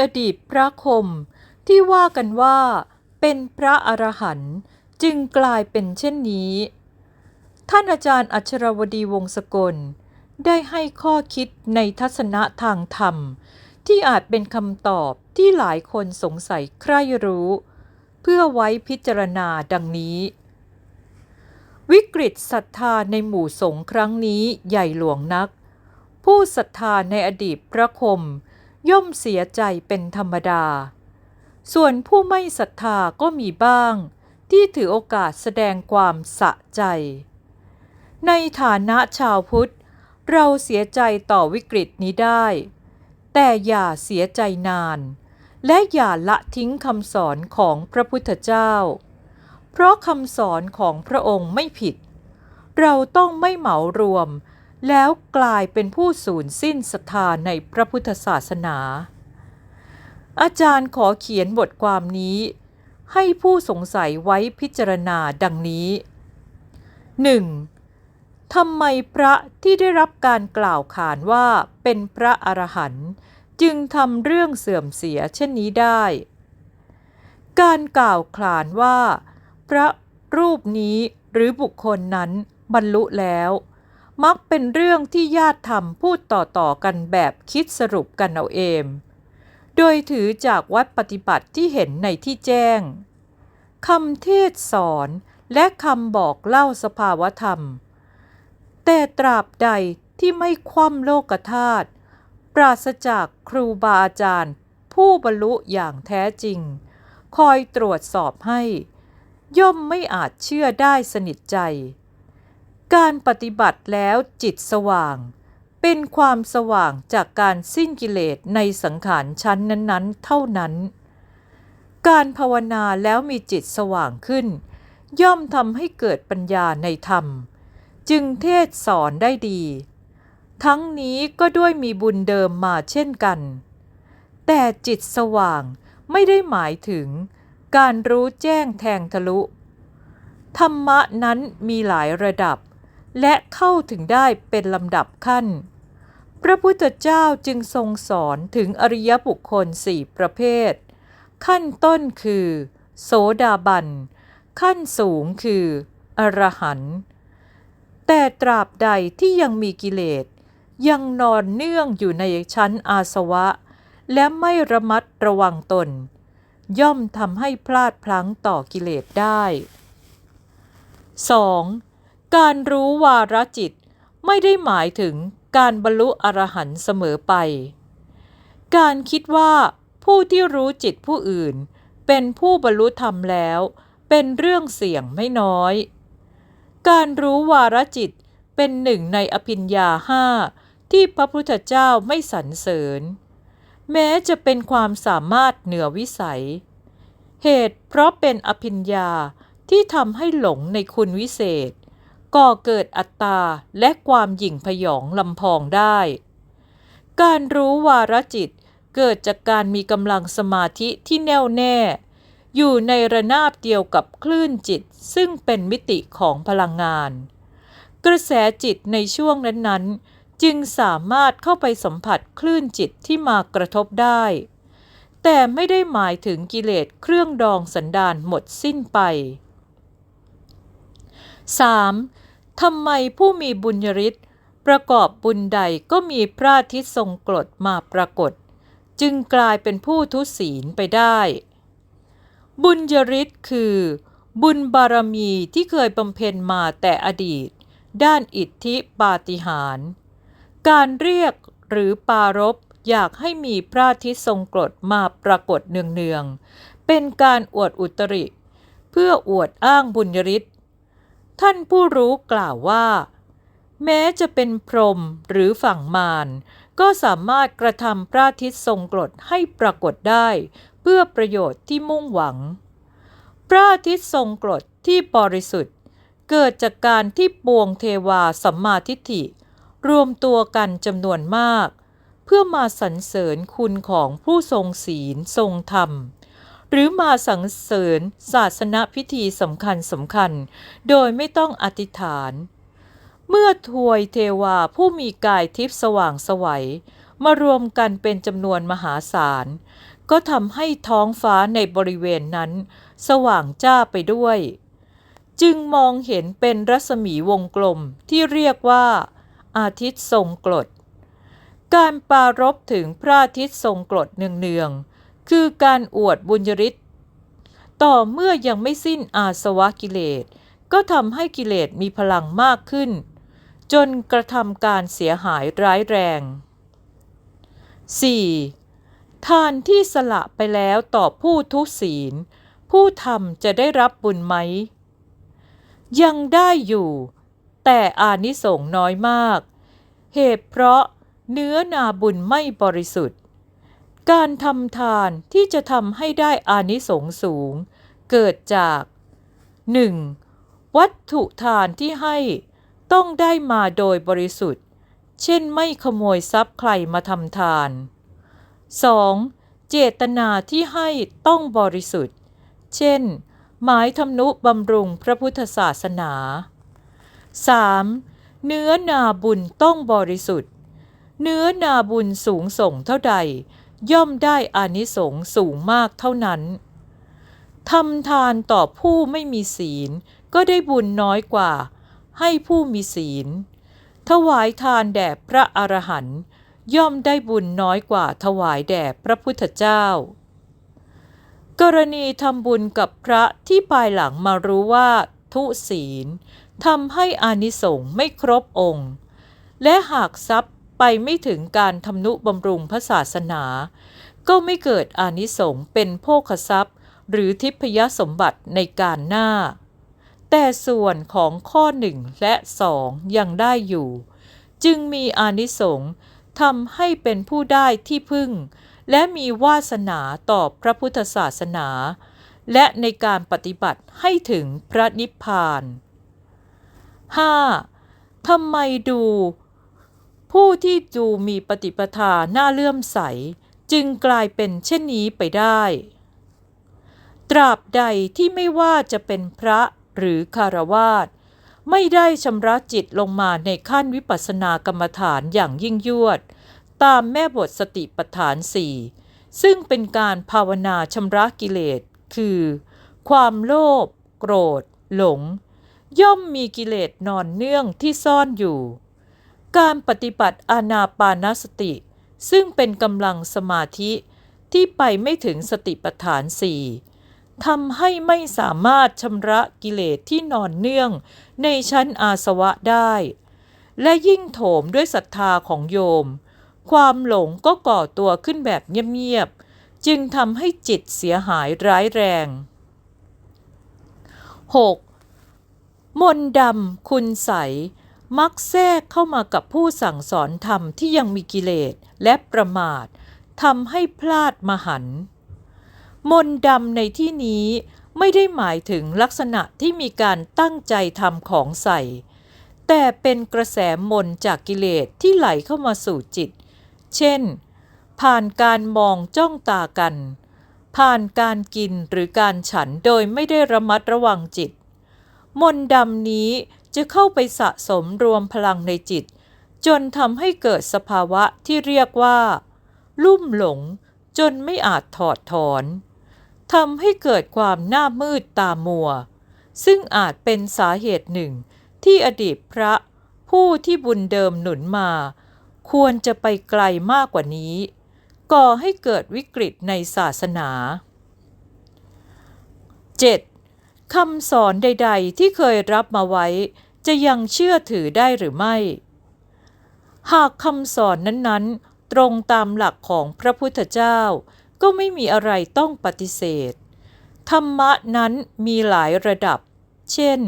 อดีตพระคม ที่ว่ากันว่าเป็นพระอรหันต์จึงกลายเป็นเช่นนี้ ท่านอาจารย์อัชรวดีวงศกล ได้ให้ข้อคิดในทัศนะทางธรรม ที่อาจเป็นคำตอบที่หลายคนสงสัยใคร่รู้ เพื่อไว้พิจารณาดังนี้ วิกฤตศรัทธาในหมู่สงฆ์ครั้งนี้ใหญ่หลวงนัก ผู้ศรัทธาในอดีตพระคม ย่อมเสียใจเป็นธรรมดา ส่วนผู้ไม่ศรัทธาก็มีบ้าง ที่ถือโอกาสแสดงความสะใจ ในฐานะชาวพุทธ เราเสียใจต่อวิกฤตนี้ได้ แต่อย่าเสียใจนาน และอย่าละทิ้งคำสอนของพระพุทธเจ้า เพราะคำสอนของพระองค์ไม่ผิด เราต้องไม่เหมารวม แล้วกลายเป็นผู้สูญสิ้นศรัทธาในพระพุทธศาสนา อาจารย์ขอเขียนบทความนี้ ให้ผู้สงสัยไว้พิจารณาดังนี้ 1. ทำไมพระที่ได้รับการกล่าวขานว่าเป็นพระอรหันต์จึงทำเรื่องเสื่อมเสียเช่นนี้ได้ การกล่าวขานว่า พระรูปนี้หรือบุคคลนั้นบรรลุแล้ว มักเป็นเรื่องที่ญาติธรรมพูดต่อๆกันแบบคิดสรุปกันเอาเอง โดยถือจากวัดปฏิบัติที่เห็นในที่แจ้งคำเทศสอนและคำบอกเล่าสภาวธรรม แต่ตราบใดที่ไม่คว่ำโลกธาตุปราศจากครูบาอาจารย์ ผู้บรรลุอย่างแท้จริง คอยตรวจสอบให้ ย่อมไม่อาจเชื่อได้สนิทใจ การปฏิบัติแล้วจิตสว่าง เป็นความสว่างจากการสิ้นกิเลสในสังขารชั้นนั้นๆ เท่านั้น การภาวนาแล้วมีจิตสว่างขึ้น ย่อมทำให้เกิดปัญญาในธรรม จึงเทศสอนได้ดี ทั้งนี้ก็ด้วยมีบุญเดิมมาเช่นกัน แต่จิตสว่างไม่ได้หมายถึง การรู้แจ้งแทงทะลุ ธรรมะนั้นมีหลายระดับ และเข้าถึงได้เป็นลำดับขั้น พระพุทธเจ้าจึงทรงสอนถึงอริยบุคคลสี่ประเภท ขั้นต้นคือ โสดาบัน ขั้นสูงคืออรหันต์แต่ตราบใดที่ยังมีกิเลสยังนอนเนื่องอยู่ในชั้นอาสวะ และไม่ระมัดระวังตน ย่อมทำให้พลาดพลั้งต่อกิเลสได้ 2. การรู้วาระจิตไม่ได้หมายถึงการบรรลุอรหันต์เสมอไป การคิดว่าผู้ที่รู้จิตผู้อื่น เป็นผู้บรรลุธรรมแล้ว เป็นเรื่องเสี่ยงไม่น้อย การรู้วาระจิตเป็นหนึ่งในอภิญญาห้าที่พระพุทธเจ้าไม่สรรเสริญ แม้จะเป็นความสามารถเหนือวิสัย เหตุเพราะเป็นอภิญญาที่ทำให้หลงในคุณวิเศษ ก่อเกิดอัตตาและความหยิ่งพยองลำพองได้ การรู้วาระจิตเกิดจากการมีกำลังสมาธิที่แน่วแน่ อยู่ในระนาบเดียวกับคลื่นจิตซึ่งเป็นมิติของพลังงาน กระแสจิตในช่วงนั้นๆ จึงสามารถเข้าไปสัมผัสคลื่นจิตที่มากระทบได้ แต่ไม่ได้หมายถึงกิเลสเครื่องดองสันดานหมดสิ้นไป 3. ทำไมผู้มีบุญยริศประกอบบุญใดก็มีพระอาทิตย์ทรงกรดมาปรากฏ จึงกลายเป็นผู้ทุศีลไปได้ บุญยริศคือ บุญบารมีที่เคยบำเพ็ญมาแต่อดีต ด้านอิทธิปาฏิหาริย์การเรียกหรือปารบอยากให้มีพระอาทิตย์ทรงกรดมาปรากฏเนืองๆเป็นการอวดอุตริ เพื่ออวดอ้างบุญยริศ ท่านผู้รู้กล่าวว่า แม้จะเป็นพรหมหรือฝั่งมารก็สามารถกระทำพระอาทิตย์ทรงกรดให้ปรากฏได้ เพื่อประโยชน์ที่มุ่งหวัง พระอาทิตย์ทรงกรดที่บริสุทธิ์ เกิดจากการที่ปวงเทวาสัมมาทิฏฐิ รวมตัวกันจำนวนมาก เพื่อมาสรรเสริญคุณของผู้ทรงศีลทรงธรรม หรือมาสังเสริญศาสนพิธีสำคัญสำคัญ โดยไม่ต้องอธิษฐาน เมื่อทวยเทวาผู้มีกายทิพย์สว่างสวัยมารวมกันเป็นจำนวนมหาศาล ก็ทำให้ท้องฟ้าในบริเวณนั้น สว่างจ้าไปด้วย จึงมองเห็นเป็นรัศมีวงกลมที่เรียกว่า อาทิตย์ทรงกรดการปรารบถึงพระอาทิตย์ทรงกรดเนืองๆ คือการอวดบุญยริศต่อเมื่อยังไม่สิ้นอาสวะกิเลส ก็ทำให้กิเลสมีพลังมากขึ้น จนกระทำการเสียหายร้ายแรง 4. ทานที่สละไปแล้วต่อผู้ทุศีล ผู้ทำจะได้รับบุญไหม ยังได้อยู่ แต่อานิสงส์น้อยมาก เหตุเพราะเนื้อนาบุญไม่บริสุทธิ์ การทำทานที่จะทำให้ได้อานิสงส์สูง เกิดจาก 1. วัตถุทานที่ให้ต้องได้มาโดยบริสุทธิ์ เช่นไม่ขโมยทรัพย์ใครมาทำทาน 2. เจตนาที่ให้ต้องบริสุทธิ์ เช่น หมายทำนุบำรุงพระพุทธศาสนา 3. เนื้อนาบุญต้องบริสุทธิ์ เนื้อนาบุญสูงส่งเท่าใด ย่อมได้อานิสงส์สูงมากเท่านั้นทำทานต่อผู้ไม่มีศีลก็ได้บุญน้อยกว่า ให้ผู้มีศีล ถวายทานแด่พระอรหันต์ย่อมได้บุญน้อยกว่าถวายแด่พระพุทธเจ้า กรณีทำบุญกับพระที่ภายหลังมารู้ว่า ทุศีลทำให้อานิสงส์ไม่ครบองค์ และหากทรัพย์ ไปไม่ถึงการทำนุบำรุงพระศาสนา ก็ไม่เกิดอานิสงส์เป็นโภคทรัพย์ หรือทิพยสมบัติในการหน้า แต่ส่วนของข้อหนึ่งและสองยังได้อยู่ จึงมีอานิสงส์ทำให้เป็นผู้ได้ที่พึ่ง และมีวาสนาต่อพระพุทธศาสนา และในการปฏิบัติให้ถึงพระนิพพาน 5. ทำไมดู ผู้ที่ดูมีปฏิปทาหน้าเลื่อมใส จึงกลายเป็นเช่นนี้ไปได้ ตราบใดที่ไม่ว่าจะเป็นพระหรือคารวาสไม่ได้ชำระจิตลงมาในขั้นวิปัสสนากรรมฐานอย่างยิ่งยวด ตามแม่บทสติปัฏฐานสี่ซึ่งเป็นการภาวนาชำระกิเลส คือ ความโลภโกรธ หลง ย่อมมีกิเลสนอนเนื่องที่ซ่อนอยู่ การปฏิบัติอานาปานสติ ซึ่งเป็นกำลังสมาธิที่ไปไม่ถึงสติปัฏฐานสี่ทำให้ไม่สามารถชำระกิเลสที่นอนเนื่องในชั้นอาสวะได้ และยิ่งโถมด้วยศรัทธาของโยม ความหลงก็ก่อตัวขึ้นแบบเงียบๆ จึงทำให้จิตเสียหายร้ายแรง 6. มนดำคุณใส มักแทรกเข้ามากับผู้สั่งสอนธรรมที่ยังมีกิเลสและประมาททำให้พลาดมหัน มนดำในที่นี้ไม่ได้หมายถึงลักษณะที่มีการตั้งใจทำของใส่ แต่เป็นกระแสมนจากกิเลสที่ไหลเข้ามาสู่จิต เช่น ผ่านการมองจ้องตากัน ผ่านการกินหรือการฉันโดยไม่ได้ระมัดระวังจิต มนดำนี้ จะเข้าไปสะสมรวมพลังในจิต จนทำให้เกิดสภาวะที่เรียกว่า ลุ่มหลงจนไม่อาจถอดถอนทำให้เกิดความหน้ามืดตามัว ซึ่งอาจเป็นสาเหตุหนึ่งที่อดีตพระผู้ที่บุญเดิมหนุนมา ควรจะไปไกลมากกว่านี้ ก่อให้เกิดวิกฤตในศาสนา 7. คำสอนใด ๆ ที่เคยรับมาไว้ จะยังเชื่อถือได้หรือไม่ หากคำสอนนั้นๆ ตรงตามหลักของพระพุทธเจ้า ก็ไม่มีอะไรต้องปฏิเสธ ธรรมะนั้นมีหลายระดับ เช่น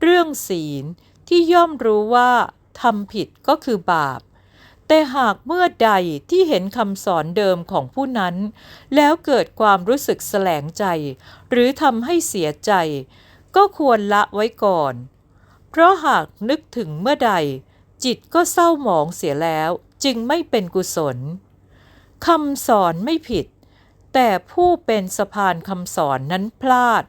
เรื่องศีลที่ย่อมรู้ว่าทำผิดก็คือบาป แต่หากเมื่อใดที่เห็นคำสอนเดิมของผู้นั้น แล้วเกิดความรู้สึกแสลงใจ หรือทำให้เสียใจ ก็ควรละไว้ก่อน เพราะหากนึกถึงเมื่อใด จิตก็เศร้าหมองเสียแล้วจึงไม่เป็นกุศลคำสอนไม่ผิด แต่ผู้เป็นสะพานคำสอนนั้นพลาด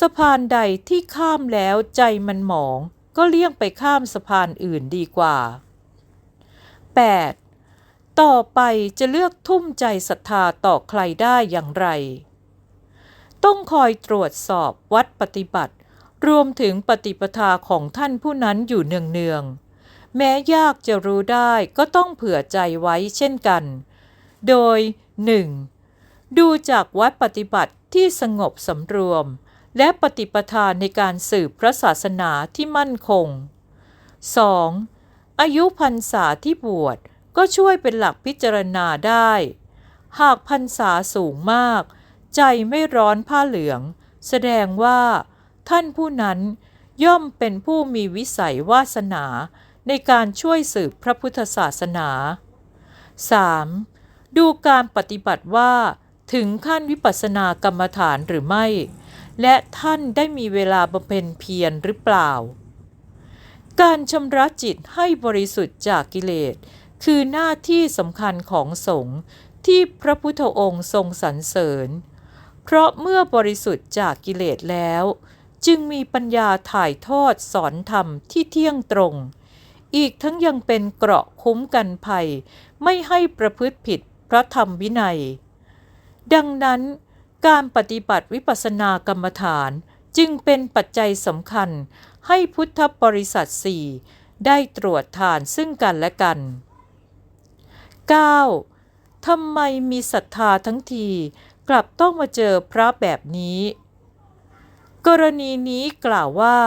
สะพานใดที่ข้ามแล้วใจมันหมอง ก็เลี่ยงไปข้ามสะพานอื่นดีกว่า 8. ต่อไปจะเลือกทุ่มใจศรัทธาต่อใครได้อย่างไร ต้องคอยตรวจสอบวัดปฏิบัติ รวมถึงปฏิปทาของท่านผู้นั้นอยู่เนืองๆ แม้ยากจะรู้ได้ก็ต้องเผื่อใจไว้เช่นกัน โดย 1. ดูจากวัดปฏิบัติที่สงบสำรวม และปฏิปทาในการสืบพระศาสนาที่มั่นคง 2. อายุพรรษาที่บวชก็ช่วยเป็นหลักพิจารณาได้ หากพรรษาสูงมาก ใจไม่ร้อนผ้าเหลือง แสดงว่า ท่านผู้นั้นย่อมเป็นผู้มีวิสัยวาสนาในการช่วยสืบพระพุทธศาสนา 3. ดูการปฏิบัติว่าถึงขั้นวิปัสสนากรรมฐานหรือไม่ และท่านได้มีเวลาบำเพ็ญเพียรหรือเปล่า การชำระจิตให้บริสุทธิ์จากกิเลส คือหน้าที่สำคัญของสงฆ์ที่พระพุทธองค์ทรงสรรเสริญ เพราะเมื่อบริสุทธิ์จากกิเลสแล้ว จึงมีปัญญาถ่ายทอดสอนธรรมที่เที่ยงตรง อีกทั้งยังเป็นเกราะคุ้มกันภัย ไม่ให้ประพฤติผิดพระธรรมวินัย ดังนั้นการปฏิบัติวิปัสสนากรรมฐานจึงเป็นปัจจัยสำคัญให้พุทธบริษัทสี่ได้ตรวจทานซึ่งกันและกัน 9. ทำไมมีศรัทธาทั้งทีกลับต้องมาเจอพระแบบนี้ กรณีนี้กล่าวว่า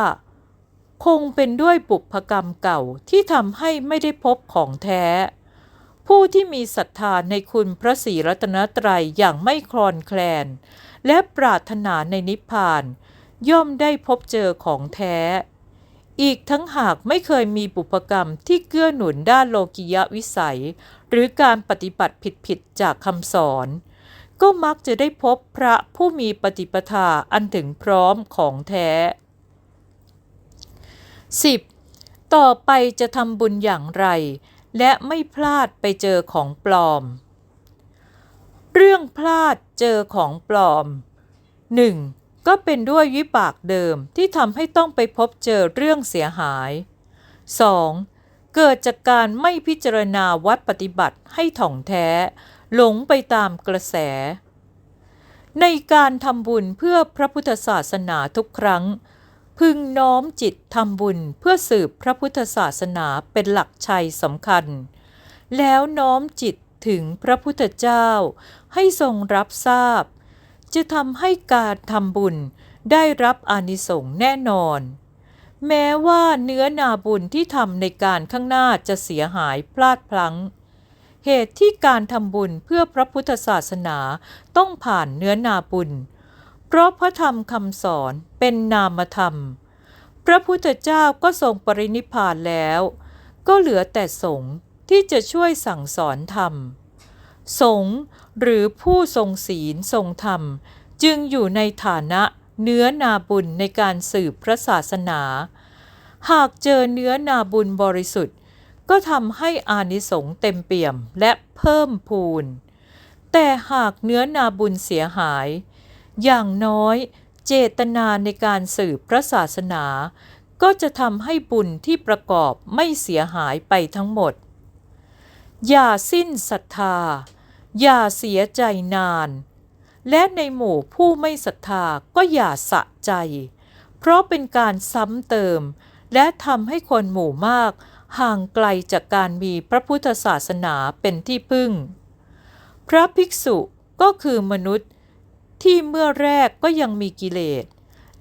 คงเป็นด้วยบุพกรรมเก่าที่ทำให้ไม่ได้พบของแท้ ผู้ที่มีศรัทธาในคุณพระศรีรัตนตรัยอย่างไม่คลอนแคลน และปรารถนาในนิพพาน ย่อมได้พบเจอของแท้ อีกทั้งหากไม่เคยมีบุพกรรมที่เกื้อหนุนด้านโลกิยวิสัย หรือการปฏิบัติผิดๆจากคำสอน ก็มักจะได้พบพระผู้มีปฏิปทาอันถึงพร้อมของแท้ 10. ต่อไปจะทำบุญอย่างไร และไม่พลาดไปเจอของปลอม เรื่องพลาดเจอของปลอม 1. ก็เป็นด้วยวิบากเดิมที่ทำให้ต้องไปพบเจอเรื่องเสียหาย 2. เกิดจากการไม่พิจารณาวัดปฏิบัติให้ถ่องแท้ หลงไปตามกระแส ในการทำบุญเพื่อพระพุทธศาสนาทุกครั้ง พึงน้อมจิตทำบุญเพื่อสืบพระพุทธศาสนาเป็นหลักชัยสำคัญ แล้วน้อมจิตถึงพระพุทธเจ้าให้ทรงรับทราบ จะทำให้การทำบุญได้รับอานิสงส์แน่นอน แม้ว่าเนื้อนาบุญที่ทำในการข้างหน้าจะเสียหายพลาดพลั้ง เหตุที่การทำบุญเพื่อพระพุทธศาสนาต้องผ่านเนื้อนาบุญ เพราะพระธรรมคำสอนเป็นนามธรรม พระพุทธเจ้าก็ทรงปรินิพานแล้ว ก็เหลือแต่สงฆ์ที่จะช่วยสั่งสอนธรรม สงฆ์หรือผู้ทรงศีลทรงธรรม จึงอยู่ในฐานะเนื้อนาบุญในการสืบพระศาสนา หากเจอเนื้อนาบุญบริสุทธิ์ ก็ทำให้อานิสงส์เต็มเปี่ยมและเพิ่มพูน แต่หากเนื้อนาบุญเสียหาย อย่างน้อยเจตนาในการสืบพระศาสนา ก็จะทำให้บุญที่ประกอบไม่เสียหายไปทั้งหมด อย่าสิ้นศรัทธา อย่าเสียใจนาน และในหมู่ผู้ไม่ศรัทธาก็อย่าสะใจ เพราะเป็นการซ้ำเติม และทำให้คนหมู่มาก ห่างไกลจากการมีพระพุทธศาสนาเป็นที่พึ่ง พระภิกษุก็คือมนุษย์ที่เมื่อแรกก็ยังมีกิเลส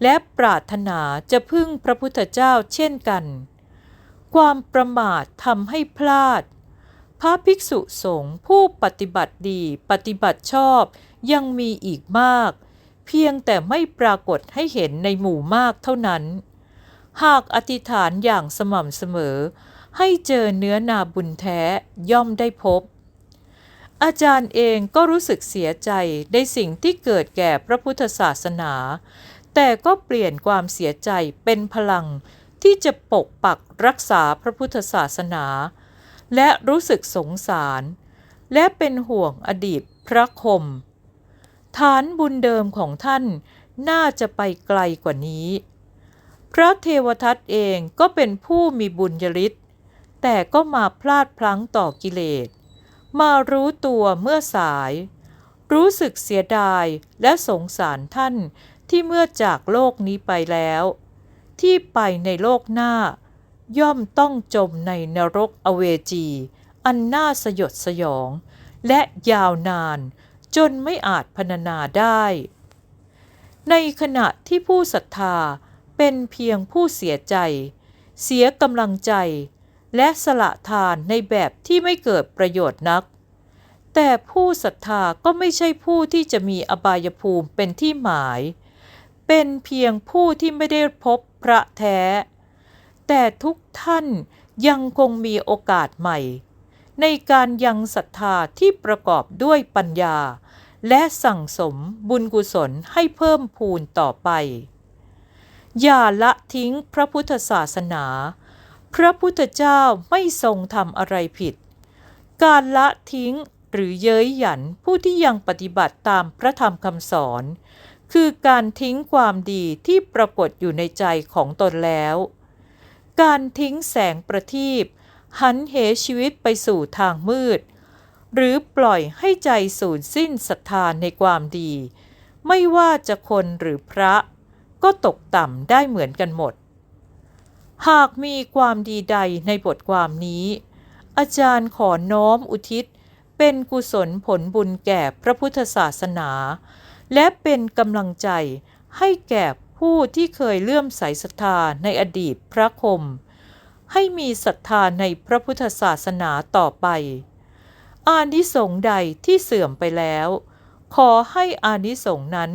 และปรารถนาจะพึ่งพระพุทธเจ้าเช่นกัน ความประมาททำให้พลาด พระภิกษุสงฆ์ผู้ปฏิบัติดีปฏิบัติชอบยังมีอีกมาก เพียงแต่ไม่ปรากฏให้เห็นในหมู่มากเท่านั้น หากอธิษฐานอย่างสม่ำเสมอ ให้เจอเนื้อนาบุญแท้ย่อมได้พบ อาจารย์เองก็รู้สึกเสียใจในสิ่งที่เกิดแก่พระพุทธศาสนา แต่ก็เปลี่ยนความเสียใจเป็นพลังที่จะปกปักรักษาพระพุทธศาสนา และรู้สึกสงสาร และเป็นห่วงอดีตพระคม ฐานบุญเดิมของท่านน่าจะไปไกลกว่านี้ พระเทวทัตเองก็เป็นผู้มีบุญยฤทธิ์ แต่ก็มาพลาดพลั้งต่อกิเลส มารู้ตัวเมื่อสาย รู้สึกเสียดายและสงสารท่านที่เมื่อจากโลกนี้ไปแล้ว ที่ไปในโลกหน้า ย่อมต้องจมในนรกอเวจี อันน่าสยดสยอง และยาวนานจนไม่อาจพรรณนาได้ ในขณะที่ผู้ศรัทธาเป็นเพียงผู้เสียใจ เสียกำลังใจ และสละทานในแบบที่ไม่เกิดประโยชน์นัก แต่ผู้ศรัทธาก็ไม่ใช่ผู้ที่จะมีอบายภูมิเป็นที่หมาย เป็นเพียงผู้ที่ไม่ได้พบพระแท้ แต่ทุกท่านยังคงมีโอกาสใหม่ ในการยังศรัทธาที่ประกอบด้วยปัญญา และสั่งสมบุญกุศลให้เพิ่มพูนต่อไป อย่าละทิ้งพระพุทธศาสนา พระพุทธเจ้าไม่ทรงทำอะไรผิด การละทิ้งหรือเย้ยหยันผู้ที่ยังปฏิบัติตามพระธรรมคำสอน คือการทิ้งความดีที่ปรากฏอยู่ในใจของตนแล้ว การทิ้งแสงประทีปหันเหชีวิตไปสู่ทางมืด หรือปล่อยให้ใจสูญสิ้นศรัทธานในความดี ไม่ว่าจะคนหรือพระ ก็ตกต่ำได้เหมือนกันหมด หากมีความดีใดในบทความนี้ อาจารย์ขอน้อมอุทิศ เป็นกุศลผลบุญแก่พระพุทธศาสนา และเป็นกำลังใจให้แก่ผู้ที่เคยเลื่อมใสศรัทธาในอดีตพระคม ให้มีศรัทธาในพระพุทธศาสนาต่อไป อานิสงส์ใดที่เสื่อมไปแล้ว ขอให้อานิสงส์นั้น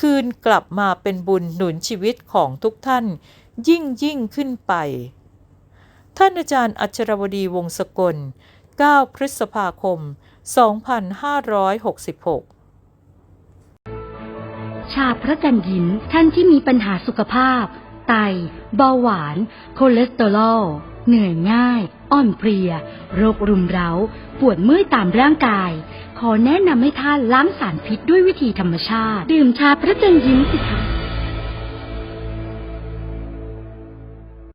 คืนกลับมาเป็นบุญหนุนชีวิตของทุกท่าน ยิ่งยิ่งขึ้นไป ท่านอาจารย์อัชรวดีวงศกล 9 พฤษภาคม 2566ชาพระกันยิ้มท่านที่มีปัญหาสุขภาพ ไตเบาหวาน คอเลสเตอรอล เหนื่อยง่าย อ่อนเพลีย โรครุมเร้า ปวดเมื่อยตามร่างกาย ขอแนะนำให้ท่านล้างสารพิษด้วยวิธีธรรมชาติ ดื่มชาพระจันยิ้มสิคะ